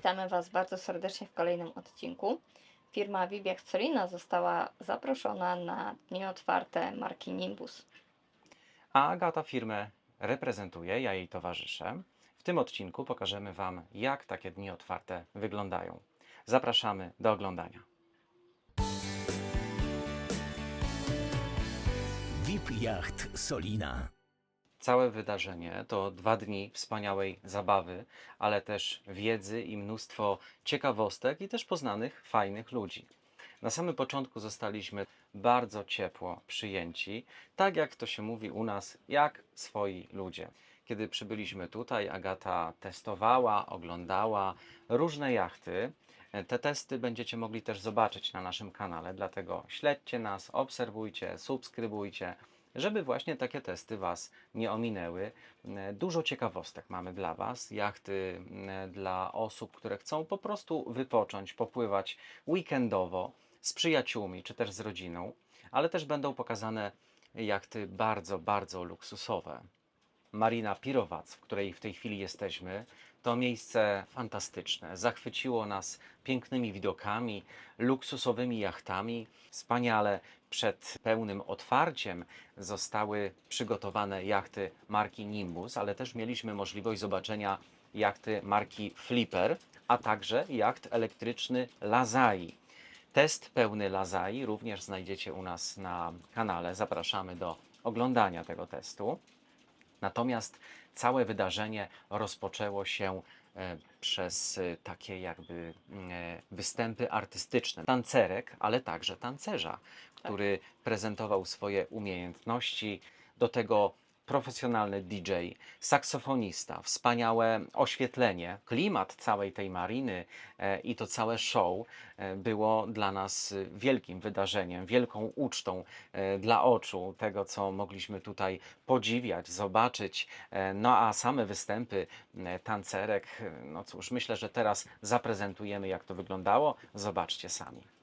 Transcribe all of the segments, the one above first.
Witamy Was bardzo serdecznie w kolejnym odcinku. Firma Vibiak Solina została zaproszona na dni otwarte marki Nimbus. A Agata firmę reprezentuje, ja jej towarzyszę. W tym odcinku pokażemy Wam, jak takie dni otwarte wyglądają. Zapraszamy do oglądania. VIP Yacht Solina. Całe wydarzenie to dwa dni wspaniałej zabawy, ale też wiedzy i mnóstwo ciekawostek i też poznanych fajnych ludzi. Na samym początku zostaliśmy bardzo ciepło przyjęci, tak jak to się mówi u nas, jak swoi ludzie. Kiedy przybyliśmy tutaj, Agata testowała, oglądała różne jachty. Te testy będziecie mogli też zobaczyć na naszym kanale, dlatego śledźcie nas, obserwujcie, subskrybujcie, żeby właśnie takie testy Was nie ominęły. E, Dużo ciekawostek mamy dla Was. Jachty e, dla osób, które chcą po prostu wypocząć, popływać weekendowo z przyjaciółmi czy też z rodziną, ale też będą pokazane jachty bardzo, bardzo luksusowe. Marina Pirowac, w której w tej chwili jesteśmy, to miejsce fantastyczne. Zachwyciło nas pięknymi widokami, luksusowymi jachtami. Wspaniale przed pełnym otwarciem zostały przygotowane jachty marki Nimbus, ale też mieliśmy możliwość zobaczenia jachty marki Flipper, a także jacht elektryczny Lazai. Test pełny Lazai również znajdziecie u nas na kanale. Zapraszamy do oglądania tego testu. Natomiast całe wydarzenie rozpoczęło się e, przez e, takie jakby mm, e, występy artystyczne. Tancerek, ale także tancerza, który prezentował swoje umiejętności. Do tego profesjonalny DJ, saksofonista, wspaniałe oświetlenie, klimat całej tej mariny e, i to całe show e, było dla nas wielkim wydarzeniem, wielką ucztą e, dla oczu tego, co mogliśmy tutaj podziwiać, zobaczyć. No a same występy tancerek, no cóż, myślę, że teraz zaprezentujemy, jak to wyglądało. Zobaczcie sami.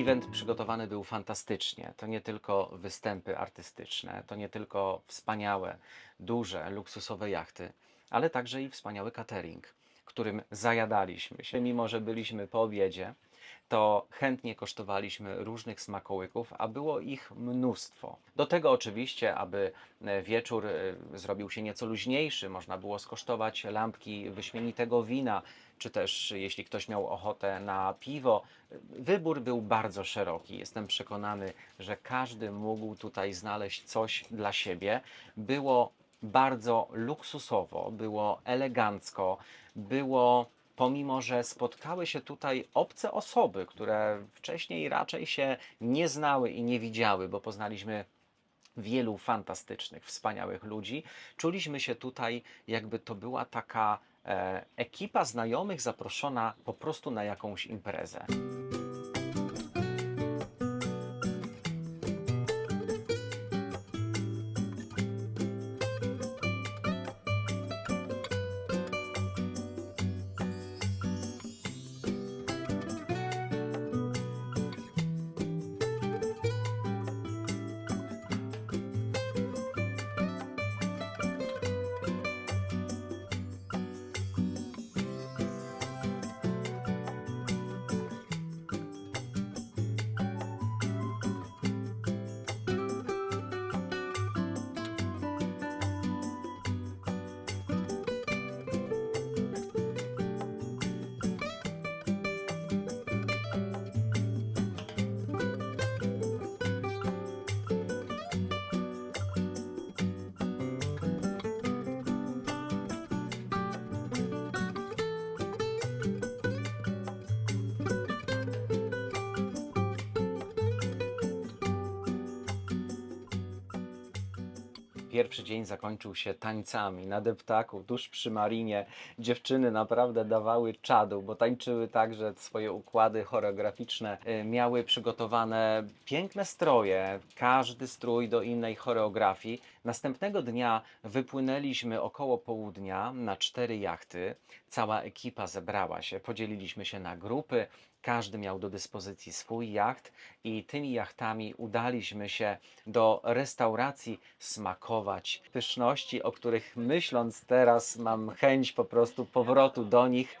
Event przygotowany był fantastycznie. To nie tylko występy artystyczne, to nie tylko wspaniałe, duże, luksusowe jachty, ale także i wspaniały catering, którym zajadaliśmy się. Mimo, że byliśmy po obiedzie, to chętnie kosztowaliśmy różnych smakołyków, a było ich mnóstwo. Do tego oczywiście, aby e, wieczór e, zrobił się nieco luźniejszy, można było skosztować lampki wyśmienitego wina, czy też jeśli ktoś miał ochotę na piwo. Wybór był bardzo szeroki. Jestem przekonany, że każdy mógł tutaj znaleźć coś dla siebie. Było bardzo luksusowo, było elegancko, było pomimo, że spotkały się tutaj obce osoby, które wcześniej raczej się nie znały i nie widziały, bo poznaliśmy wielu fantastycznych, wspaniałych ludzi. Czuliśmy się tutaj, jakby to była taka e, ekipa znajomych zaproszona po prostu na jakąś imprezę. Pierwszy dzień zakończył się tańcami na deptaku, tuż przy marinie. Dziewczyny naprawdę dawały czadu, bo tańczyły tak, że swoje układy choreograficzne y, miały przygotowane piękne stroje, każdy strój do innej choreografii. Następnego dnia wypłynęliśmy około południa na cztery jachty. Cała ekipa zebrała się, podzieliliśmy się na grupy. Każdy miał do dyspozycji swój jacht i tymi jachtami udaliśmy się do restauracji smakować pyszności, o których myśląc teraz mam chęć po prostu powrotu do nich,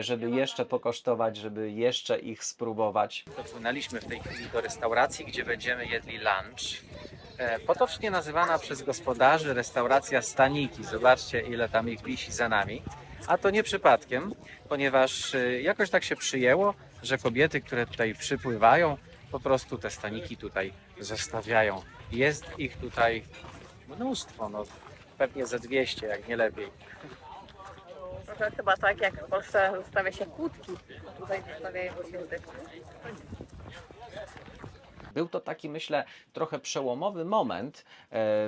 żeby jeszcze pokosztować, żeby jeszcze ich spróbować. Dopłynęliśmy w tej chwili do restauracji, gdzie będziemy jedli lunch. E, Potocznie nazywana przez gospodarzy restauracja Staniki. Zobaczcie, ile tam ich wisi za nami. A to nie przypadkiem, ponieważ e, jakoś tak się przyjęło, że kobiety, które tutaj przypływają, po prostu te staniki tutaj zostawiają. Jest ich tutaj mnóstwo, no pewnie ze 200, jak nie lepiej. Trochę chyba tak jak w Polsce zostawia się kłódki, tutaj zostawiają się Był to taki, myślę, trochę przełomowy moment e,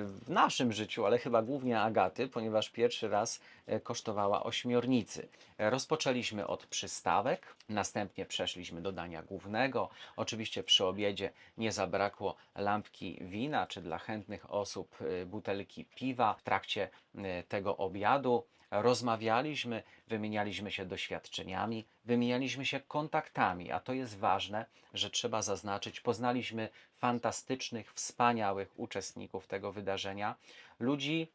w naszym życiu, ale chyba głównie Agaty, ponieważ pierwszy raz e, kosztowała ośmiornicy. Rozpoczęliśmy od przystawek, następnie przeszliśmy do dania głównego. Oczywiście przy obiedzie nie zabrakło lampki wina, czy dla chętnych osób e, butelki piwa. W trakcie tego obiadu rozmawialiśmy, wymienialiśmy się doświadczeniami, wymienialiśmy się kontaktami, a to jest ważne, że trzeba zaznaczyć, poznaliśmy fantastycznych, wspaniałych uczestników tego wydarzenia, ludzi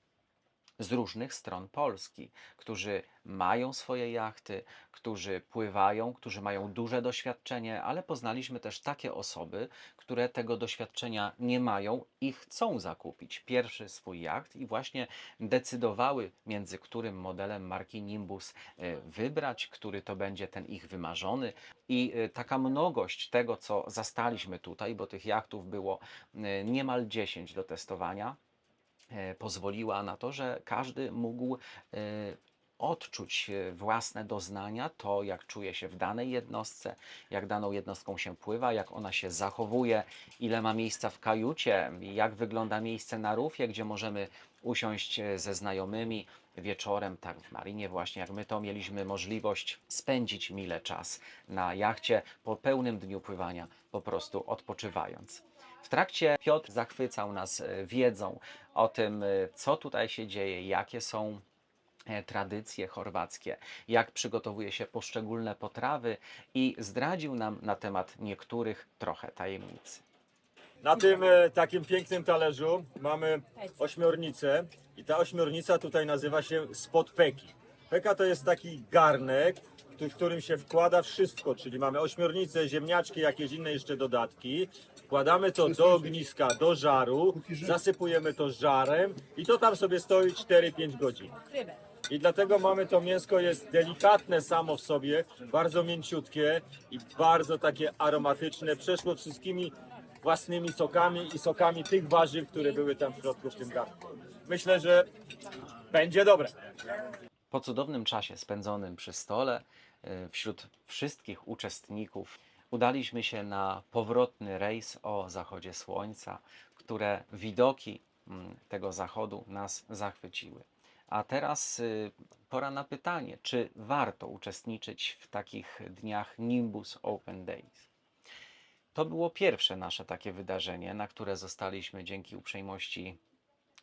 z różnych stron Polski, którzy mają swoje jachty, którzy pływają, którzy mają duże doświadczenie, ale poznaliśmy też takie osoby, które tego doświadczenia nie mają i chcą zakupić pierwszy swój jacht i właśnie decydowały, między którym modelem marki Nimbus e, wybrać, który to będzie ten ich wymarzony. I e, taka mnogość tego, co zastaliśmy tutaj, bo tych jachtów było e, niemal 10 do testowania, pozwoliła na to, że każdy mógł e, odczuć e, własne doznania, to jak czuje się w danej jednostce, jak daną jednostką się pływa, jak ona się zachowuje, ile ma miejsca w kajucie, jak wygląda miejsce na rufie, gdzie możemy usiąść e, ze znajomymi wieczorem, tak w marinie właśnie, jak my to mieliśmy możliwość spędzić mile czas na jachcie po pełnym dniu pływania, po prostu odpoczywając. W trakcie Piotr zachwycał nas e, wiedzą o tym, e, co tutaj się dzieje, jakie są e, tradycje chorwackie, jak przygotowuje się poszczególne potrawy i zdradził nam na temat niektórych trochę tajemnic. Na tym e, takim pięknym talerzu mamy ośmiornicę i ta ośmiornica tutaj nazywa się spod peki. Peka to jest taki garnek, w którym się wkłada wszystko, czyli mamy ośmiornicę, ziemniaczki, jakieś inne jeszcze dodatki. Wkładamy to do ogniska, do żaru, zasypujemy to żarem i to tam sobie stoi 4-5 godzin. I dlatego mamy to mięsko jest delikatne samo w sobie, bardzo mięciutkie i bardzo takie aromatyczne. Przeszło wszystkimi własnymi sokami i sokami tych warzyw, które były tam w środku w tym garnku. Myślę, że będzie dobre. Po cudownym czasie spędzonym przy stole, wśród wszystkich uczestników, udaliśmy się na powrotny rejs o zachodzie słońca, które widoki mm, tego zachodu nas zachwyciły. A teraz y, pora na pytanie, czy warto uczestniczyć w takich dniach Nimbus Open Days? To było pierwsze nasze takie wydarzenie, na które zostaliśmy dzięki uprzejmości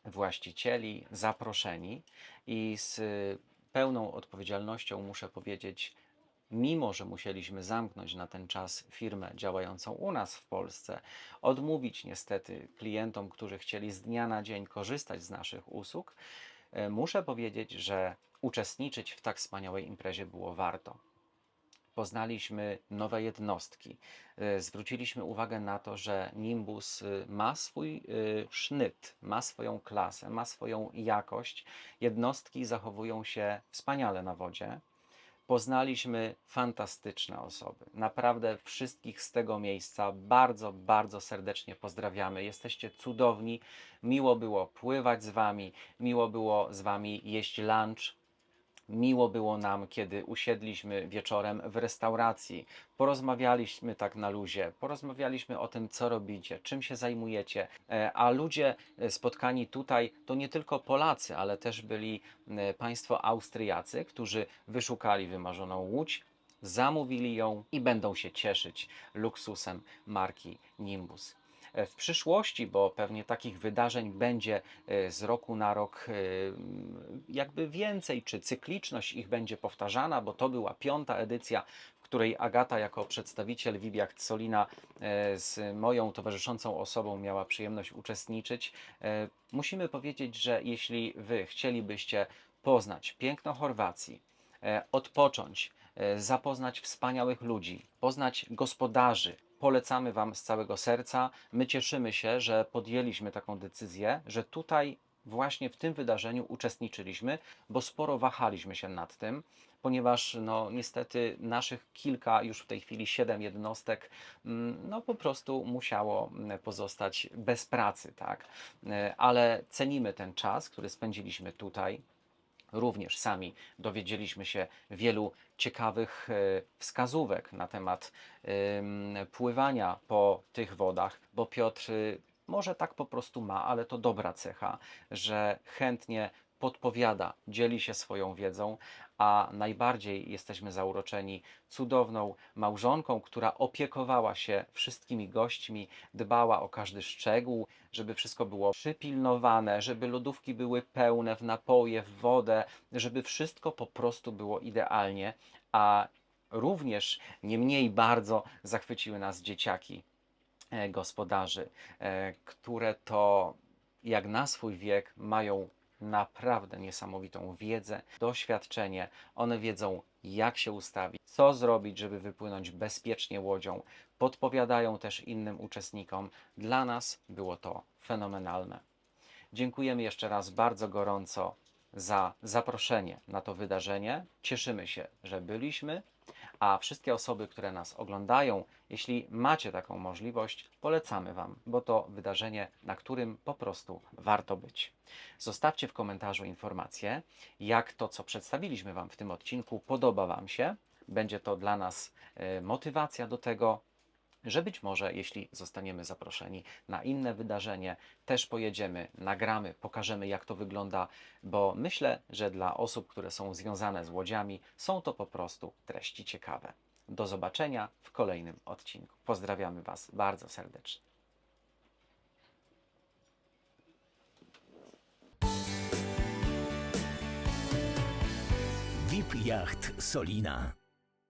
właścicieli zaproszeni i z y, pełną odpowiedzialnością muszę powiedzieć, mimo że musieliśmy zamknąć na ten czas firmę działającą u nas w Polsce, odmówić niestety klientom, którzy chcieli z dnia na dzień korzystać z naszych usług, e, muszę powiedzieć, że uczestniczyć w tak wspaniałej imprezie było warto. Poznaliśmy nowe jednostki. E, Zwróciliśmy uwagę na to, że Nimbus y, ma swój sznyt, ma swoją klasę, ma swoją jakość. Jednostki zachowują się wspaniale na wodzie. Poznaliśmy fantastyczne osoby. Naprawdę wszystkich z tego miejsca bardzo, bardzo serdecznie pozdrawiamy. Jesteście cudowni. Miło było pływać z Wami, miło było z Wami jeść lunch. Miło było nam, kiedy usiedliśmy wieczorem w restauracji, porozmawialiśmy tak na luzie, porozmawialiśmy o tym, co robicie, czym się zajmujecie. E, A ludzie e, spotkani tutaj to nie tylko Polacy, ale też byli e, państwo Austriacy, którzy wyszukali wymarzoną łódź, zamówili ją i będą się cieszyć luksusem marki Nimbus. E, W przyszłości, bo pewnie takich wydarzeń będzie e, z roku na rok e, jakby więcej, czy cykliczność ich będzie powtarzana, bo to była piąta edycja, której Agata jako przedstawiciel Wibiakt Solina z moją towarzyszącą osobą miała przyjemność uczestniczyć. Musimy powiedzieć, że jeśli Wy chcielibyście poznać piękno Chorwacji, odpocząć, zapoznać wspaniałych ludzi, poznać gospodarzy. Polecamy Wam z całego serca. My cieszymy się, że podjęliśmy taką decyzję, że tutaj właśnie w tym wydarzeniu uczestniczyliśmy, bo sporo wahaliśmy się nad tym, ponieważ no niestety naszych kilka, już w tej chwili siedem jednostek, mm, no po prostu musiało mm, pozostać bez pracy, tak? E, Ale cenimy ten czas, który spędziliśmy tutaj, Również sami dowiedzieliśmy się wielu ciekawych e, wskazówek na temat em, pływania po tych wodach, bo Piotr y, może tak po prostu ma, ale to dobra cecha, że chętnie podpowiada, dzieli się swoją wiedzą, a najbardziej jesteśmy zauroczeni cudowną małżonką, która opiekowała się wszystkimi gośćmi, dbała o każdy szczegół, żeby wszystko było przypilnowane, żeby lodówki były pełne w napoje, w wodę, żeby wszystko po prostu było idealnie, a również nie mniej bardzo zachwyciły nas dzieciaki e, gospodarzy, e, które to jak na swój wiek mają naprawdę niesamowitą wiedzę, doświadczenie. One wiedzą, jak się ustawić, co zrobić, żeby wypłynąć bezpiecznie łodzią. Podpowiadają też innym uczestnikom. Dla nas było to fenomenalne. Dziękujemy jeszcze raz bardzo gorąco za zaproszenie na to wydarzenie. Cieszymy się, że byliśmy, a wszystkie osoby, które nas oglądają, jeśli macie taką możliwość, polecamy Wam, bo to wydarzenie, na którym po prostu warto być. Zostawcie w komentarzu informację, jak to, co przedstawiliśmy Wam w tym odcinku, podoba Wam się. Będzie to dla nas e, motywacja do tego, że być może, jeśli zostaniemy zaproszeni na inne wydarzenie, też pojedziemy, nagramy, pokażemy, jak to wygląda, bo myślę, że dla osób, które są związane z łodziami, są to po prostu treści ciekawe. Do zobaczenia w kolejnym odcinku. Pozdrawiamy Was bardzo serdecznie. VIP Yacht Solina.